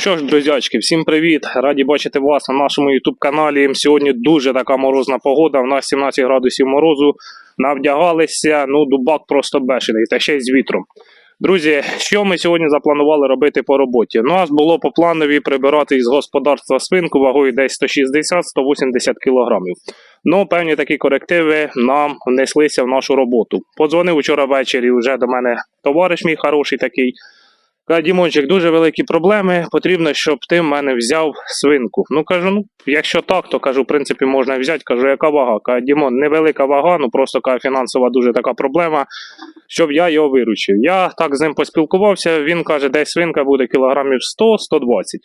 Що ж, друзячки, всім привіт! Раді бачити вас на нашому YouTube каналі. Сьогодні дуже така морозна погода. У нас 17 градусів морозу. Навдягалися, ну дубак просто бешений, та ще й з вітром. Друзі, що ми сьогодні запланували робити по роботі? У нас було по планові прибирати із господарства свинку вагою десь 160-180 кілограмів. Ну, певні такі корективи нам внеслися в нашу роботу. Подзвонив вчора ввечері вже до мене товариш мій хороший такий. Дімончик, дуже великі проблеми. Потрібно, щоб ти в мене взяв свинку. Ну кажу, ну якщо так, то кажу, в принципі, можна взяти. Кажу, яка вага? Каже, Дімон, невелика вага, ну просто каже, фінансова дуже така проблема, щоб я його виручив. Я так з ним поспілкувався. Він каже, десь свинка буде кілограмів 100-120.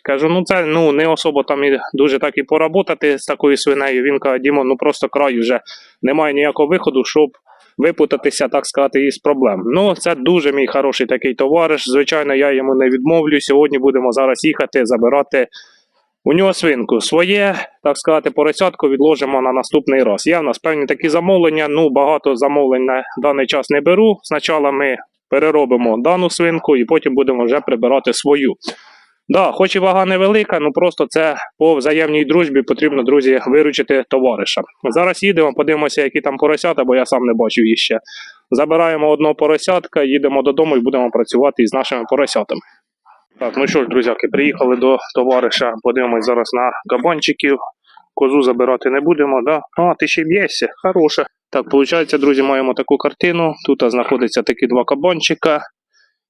Кажу, ну це ну не особо там і дуже так і поработати з такою свинею. Він каже, Дімон, ну просто край вже немає ніякого виходу, щоб випутатися, так сказати, із проблем. Ну, це дуже мій хороший такий товариш. Звичайно, я йому не відмовлю. Сьогодні будемо зараз їхати, забирати у нього свинку. Своє, так сказати, поросятку відложимо на наступний раз. Є в нас певні такі замовлення. Ну, багато замовлень на даний час не беру. Спочатку ми переробимо дану свинку і потім будемо вже прибирати свою. Да, хоч і вага невелика, ну просто це по взаємній дружбі потрібно, друзі, виручити товариша. Зараз їдемо, подивимося, які там поросята, бо я сам не бачив їх ще. Забираємо одного поросятка, їдемо додому і будемо працювати із нашими поросятами. Так, ну що ж, друзяки, приїхали до товариша, подивимось зараз на кабанчиків. Козу забирати не будемо, да? А, ти ще б'єшся, хороше. Так, виходить, друзі, маємо таку картину. Тут знаходяться такі два кабанчика.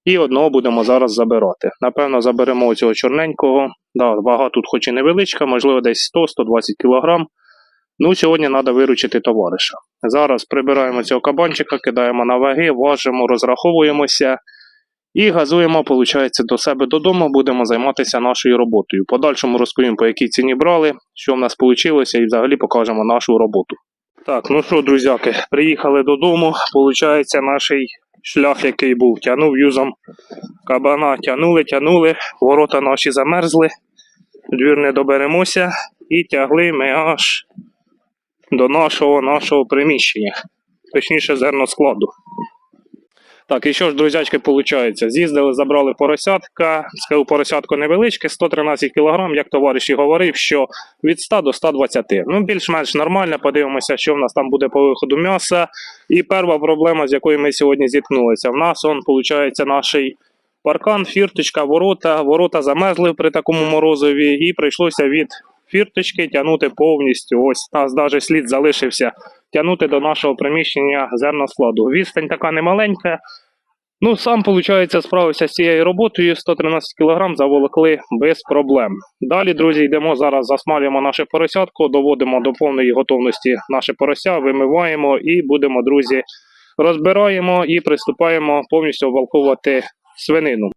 І одного будемо зараз забирати. Напевно, заберемо цього чорненького. Да, вага тут хоч і невеличка, можливо, десь 100-120 кг. Ну, сьогодні треба виручити товариша. Зараз прибираємо цього кабанчика, кидаємо на ваги, важимо, розраховуємося і газуємо, виходить, до себе додому, будемо займатися нашою роботою. Подальшому розповім, по якій ціні брали, що в нас вийшло, і взагалі покажемо нашу роботу. Так, ну що, друзяки, приїхали додому. Получається, наш шлях, який був, тягнув юзом кабана, тягнули, тягнули, ворота наші замерзли, двір не доберемося і тягли ми аж до нашого нашого приміщення, точніше зерноскладу. Так, і що ж, друзячки, виходить? З'їздили, забрали поросятка. Сказав, поросятко невеличке, 113 кг, як товариш і говорив, що від 100 до 120. Ну, більш-менш нормально. Подивимося, що в нас там буде по виходу м'яса. І перша проблема, з якою ми сьогодні зіткнулися. В нас он, виходить, наш паркан, фірточка, ворота. Ворота замерзли при такому морозові, і прийшлося від фірточки тягнути повністю. Ось у нас навіть слід залишився тягнути до нашого приміщення зерноскладу. Відстань така немаленька. Ну, сам, виходить, справився з цією роботою. 113 кг заволокли без проблем. Далі, друзі, йдемо зараз, засмалюємо наше поросятко, доводимо до повної готовності наше порося, вимиваємо і будемо, друзі, розбираємо і приступаємо повністю обвалковувати свинину.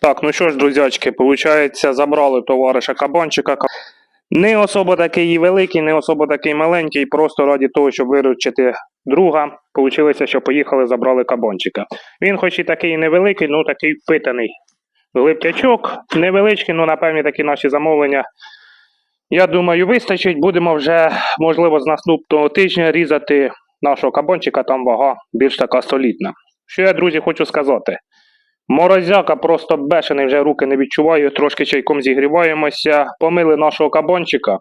Так, ну що ж, друзячки, виходить, забрали товариша кабанчика. Не особо такий великий, не особо такий маленький, просто раді того, щоб виручити друга, вийшло, що поїхали, забрали кабанчика. Він, хоч і такий невеликий, ну такий впитаний. Глибтячок, невеличкий, ну напевне такі наші замовлення. Я думаю, вистачить. Будемо вже, можливо, з наступного тижня різати нашого кабанчика, там вага більш така солідна. Що я, друзі, хочу сказати. Морозяка просто бешений, вже руки не відчуваю, трошки чайком зігріваємося, помили нашого кабанчика.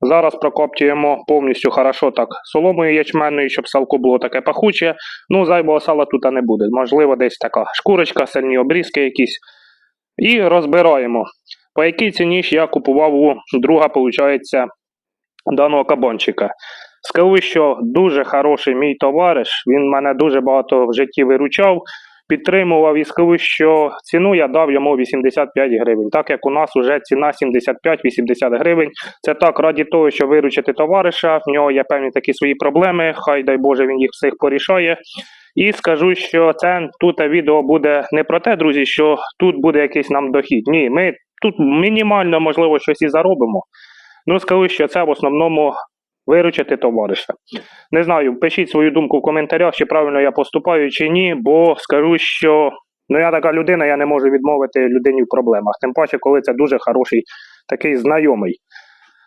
Зараз прокоптюємо повністю хорошо так соломою ячменною, щоб салко було таке пахуче. Ну, зайвого сала тут не буде. Можливо, десь така шкурочка, сильні обрізки якісь. І розбираємо. По якій ціні ж я купував у друга, виходить, даного кабанчика. Скажу, що дуже хороший мій товариш, він мене дуже багато в житті виручав підтримував і скажу, що ціну я дав йому 85 гривень. Так як у нас вже ціна 75-80 гривень. Це так раді того, що виручити товариша. В нього є певні такі свої проблеми. Хай дай Боже він їх всіх порішає. І скажу, що це тут відео буде не про те, друзі, що тут буде якийсь нам дохід. Ні, ми тут мінімально можливо щось і заробимо. Ну, скажу, що це в основному виручити товариша. Не знаю, пишіть свою думку в коментарях, чи правильно я поступаю, чи ні, бо скажу, що ну я така людина, я не можу відмовити людині в проблемах. Тим паче, коли це дуже хороший такий знайомий.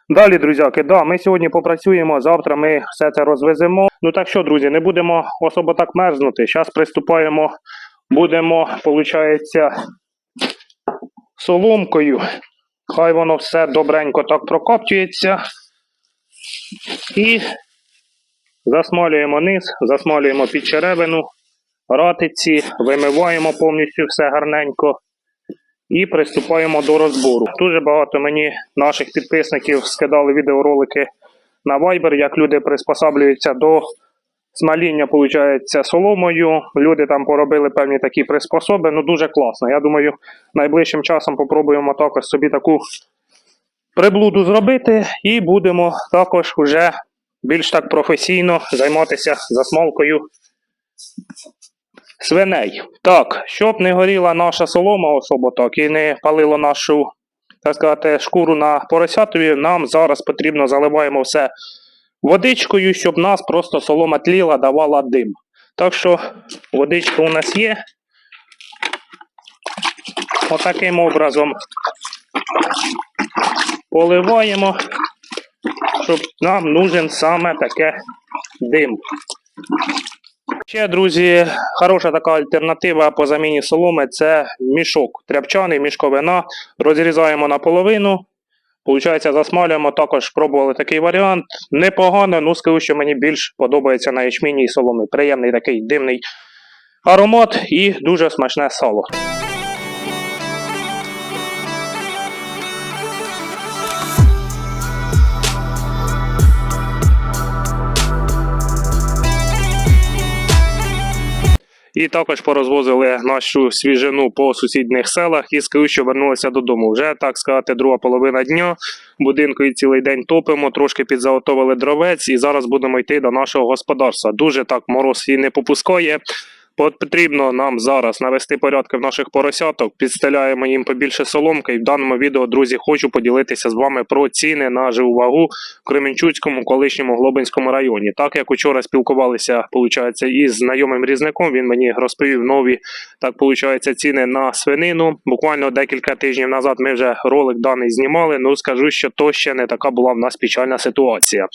Далі, друзяки, да, ми сьогодні попрацюємо, завтра ми все це розвеземо. Ну так що, друзі, не будемо особо так мерзнути. Зараз приступаємо, будемо, виходить, соломкою Хай воно все добренько так прокоптюється. І засмалюємо низ, засмалюємо під черевину, ратиці, вимиваємо повністю все гарненько і приступаємо до розбору. Дуже багато мені наших підписників скидали відеоролики на Viber, як люди приспосаблюються до смаління, виходить, соломою. Люди там поробили певні такі приспособи. Ну дуже класно. Я думаю, найближчим часом попробуємо також собі таку приблуду зробити, і будемо також вже більш так професійно займатися засмалкою свиней. Так, щоб не горіла наша солома особо так і не палило нашу, так сказати, шкуру на поросятові, нам зараз потрібно заливаємо все водичкою, щоб нас просто солома тліла, давала дим. Так що водичка у нас є. Отаким образом поливаємо, щоб нам нужен саме таке дим. Ще, друзі, хороша така альтернатива по заміні соломи це мішок тряпчаний, мішковина. Розрізаємо наполовину. Получається, засмалюємо. Також пробували такий варіант. Непогано, ну скажу, що мені більш подобається на ячмінній соломі. Приємний такий димний аромат і дуже смачне сало. І також порозвозили нашу свіжину по сусідніх селах і скажу, що вернулися додому. Вже так сказати, друга половина дня. Будинку і цілий день топимо, трошки підзаготовили дровець, і зараз будемо йти до нашого господарства. Дуже так мороз і не попускає. Потрібно нам зараз навести порядки в наших поросяток, підстеляємо їм побільше соломки. І в даному відео, друзі, хочу поділитися з вами про ціни на живу вагу в Кременчуцькому, колишньому Глобинському районі. Так як учора спілкувалися, получається, із знайомим різником, він мені розповів нові так получається ціни на свинину. Буквально декілька тижнів назад ми вже ролик даний знімали. Ну скажу, що то ще не така була в нас печальна ситуація.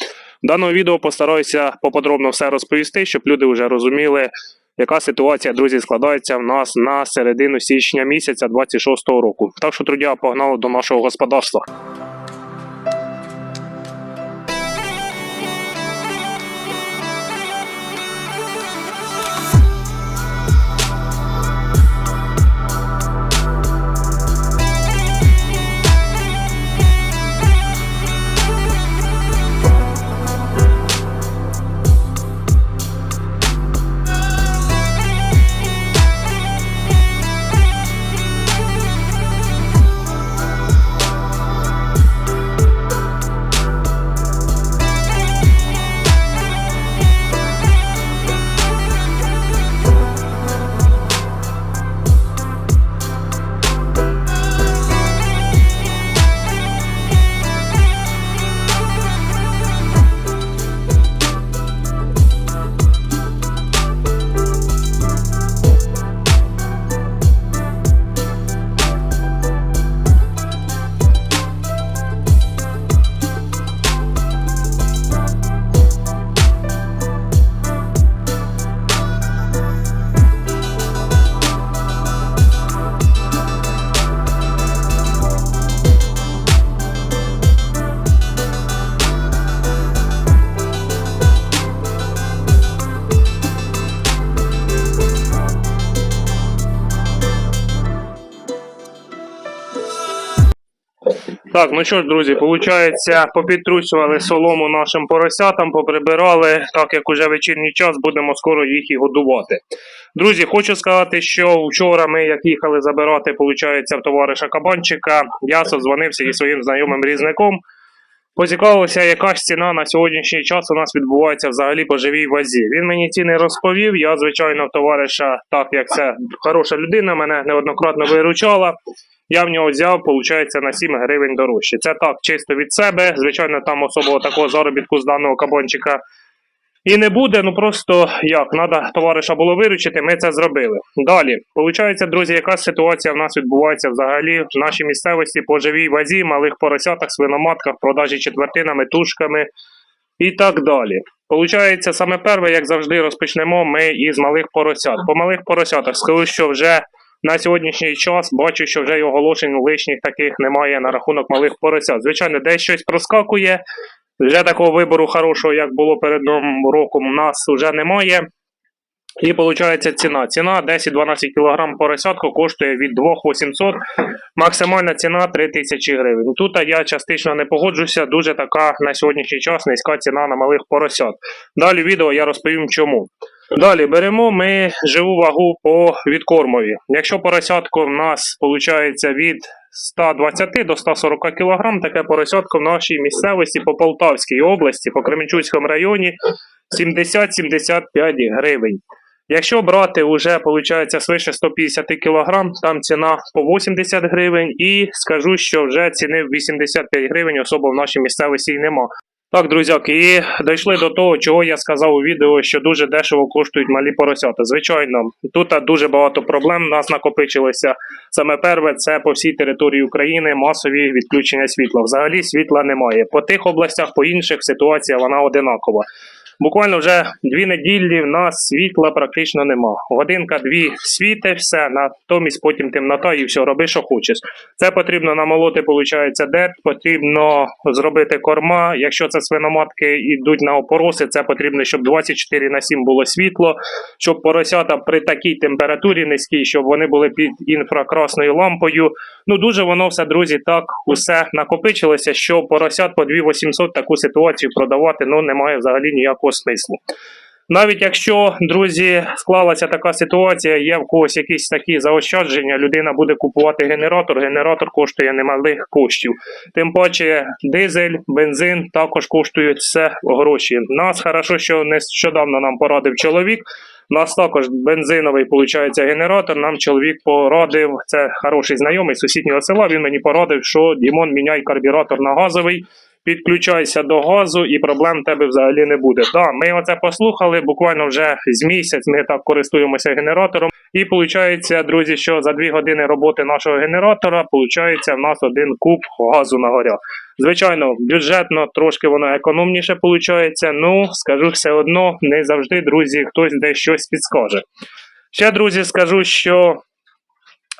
В даному відео постараюся поподробно все розповісти, щоб люди вже розуміли. Яка ситуація, друзі, складається в нас на середину січня місяця 26-го року? Так що, друзі, погнали до нашого господарства. Так, ну що ж, друзі, виходить, попідтрусювали солому нашим поросятам, поприбирали, так як уже вечірній час, будемо скоро їх і годувати. Друзі, хочу сказати, що вчора ми, як їхали забирати, виходить, в товариша Кабанчика, я созвонився зі своїм знайомим різником. Поцікавився, яка ж ціна на сьогоднішній час у нас відбувається взагалі по живій вазі. Він мені ціни розповів. Я, звичайно, в товариша, так як це хороша людина, мене неоднократно виручала. Я в нього взяв, виходить, на 7 гривень дорожче. Це так, чисто від себе. Звичайно, там особого такого заробітку з даного кабанчика і не буде. Ну просто як, треба товариша було виручити, ми це зробили. Далі, виходить, друзі, яка ситуація в нас відбувається взагалі в нашій місцевості по живій вазі, малих поросятах, свиноматках, продажі четвертинами, тушками і так далі. Получається, саме перше, як завжди, розпочнемо ми із малих поросят. По малих поросятах скажу, що вже на сьогоднішній час бачу, що вже й оголошень лишніх таких немає на рахунок малих поросят. Звичайно, десь щось проскакує. Вже такого вибору хорошого, як було перед новим роком, у нас вже немає. І виходить ціна. Ціна 10-12 кг поросятку коштує від 2800, максимальна ціна 3000 гривень. Тут я частично не погоджуся, дуже така на сьогоднішній час низька ціна на малих поросят. Далі відео я розповім чому. Далі беремо ми живу вагу по відкормові. Якщо поросятко в нас виходить від 120 до 140 кг, таке поросятко в нашій місцевості по Полтавській області, по Кременчуцькому районі 70-75 гривень. Якщо брати вже виходить свише 150 кг, там ціна по 80 гривень, і скажу, що вже ціни в 85 гривень особо в нашій місцевості нема. Так, друзяки, і дійшли до того, чого я сказав у відео, що дуже дешево коштують малі поросята. Звичайно, тут дуже багато проблем нас накопичилося. Саме перше, це по всій території України масові відключення світла. Взагалі світла немає. По тих областях, по інших ситуація вона одинакова. Буквально вже дві неділі в нас світла практично нема. Годинка-дві світе, все, натомість потім темнота і все, роби, що хочеш. Це потрібно намолоти, виходить, дерт, потрібно зробити корма. Якщо це свиноматки йдуть на опороси, це потрібно, щоб 24 на 7 було світло, щоб поросята при такій температурі низькій, щоб вони були під інфракрасною лампою. Ну дуже воно все, друзі, так усе накопичилося, що поросят по 2800 таку ситуацію продавати ну немає взагалі ніякого смислу. Навіть якщо, друзі, склалася така ситуація, є в когось якісь такі заощадження, людина буде купувати генератор. Генератор коштує немалих коштів. Тим паче, дизель, бензин також коштують все гроші. Нас хорошо, що нещодавно нам порадив чоловік. У нас також бензиновий виходить, генератор. Нам чоловік порадив, це хороший знайомий з сусіднього села. Він мені порадив, що Дімон міняй карбюратор на газовий. Підключайся до газу і проблем в тебе взагалі не буде. Да, ми оце послухали. Буквально вже з місяць ми так користуємося генератором. І виходить, друзі, що за дві години роботи нашого генератора виходить в нас один куб газу на горя. Звичайно, бюджетно трошки воно економніше виходить. Ну скажу все одно, не завжди, друзі, хтось десь щось підскаже. Ще, друзі, скажу, що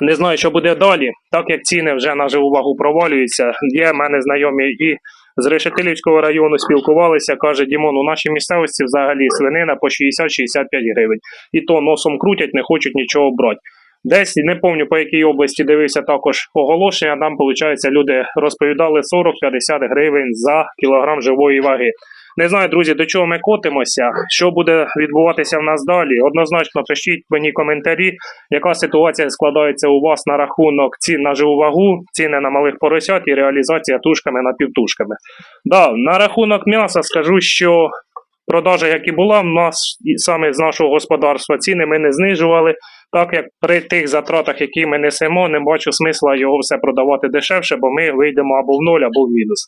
не знаю, що буде далі, так як ціни вже на живу вагу провалюються. Є в мене знайомі і з Решетилівського району спілкувалися. Каже, Дімон, у нашій місцевості взагалі свинина по 60-65 гривень. І то носом крутять, не хочуть нічого брати. Десь не пам'ятаю по якій області дивився також оголошення. Там, виходить, люди розповідали 40-50 гривень за кілограм живої ваги. Не знаю, друзі, до чого ми котимося, що буде відбуватися в нас далі. Однозначно пишіть мені коментарі, яка ситуація складається у вас на рахунок цін на живу вагу, ціни на малих поросят і реалізація тушками напівтушками. Да, на рахунок м'яса скажу, що продажа, як і була, в нас саме з нашого господарства ціни ми не знижували. Так як при тих затратах, які ми несемо, не бачу смисла його все продавати дешевше, бо ми вийдемо або в ноль, або в мінус.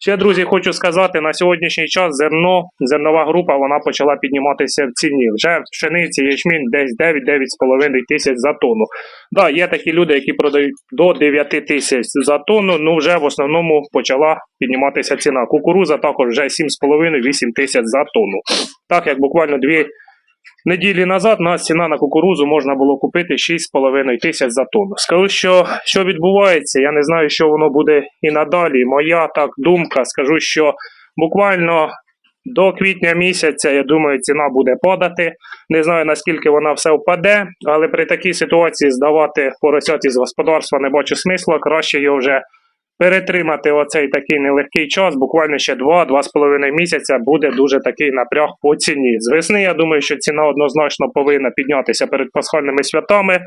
Ще, друзі, хочу сказати, на сьогоднішній час зерно, зернова група вона почала підніматися в ціні. Вже пшениці, ячмінь десь 9-9,5 тисяч за тонну. Да, є такі люди, які продають до 9 тисяч за тонну, ну вже в основному почала підніматися ціна. Кукуруза також вже 7,5-8 тисяч за тонну. Так як буквально дві неділі назад у нас ціна на кукурузу можна було купити 6,5 тисяч за тонну. Скажу, що, що відбувається, я не знаю, що воно буде і надалі. Моя так думка, скажу, що буквально до квітня місяця, я думаю, ціна буде падати. Не знаю наскільки вона все впаде, але при такій ситуації здавати поросят із господарства не бачу смисла. Краще його вже перетримати оцей такий нелегкий час, буквально ще 2-2,5 місяця буде дуже такий напряг по ціні. З весни я думаю, що ціна однозначно повинна піднятися перед пасхальними святами.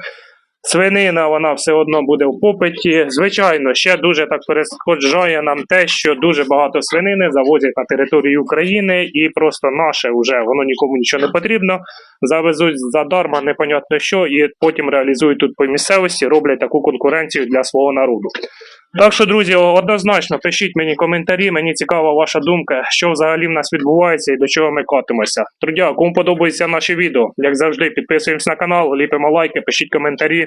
Свинина вона все одно буде в попиті. Звичайно, ще дуже так перешкоджає нам те, що дуже багато свинини завозять на територію України, і просто наше вже воно нікому нічого не потрібно. Завезуть задарма, непонятно що, і потім реалізують тут по місцевості, роблять таку конкуренцію для свого народу. Так що, друзі, однозначно пишіть мені коментарі, мені цікава ваша думка, що взагалі в нас відбувається і до чого ми котимося. Друзі, кому подобається наше відео, як завжди, підписуємось на канал, ліпимо лайки, пишіть коментарі.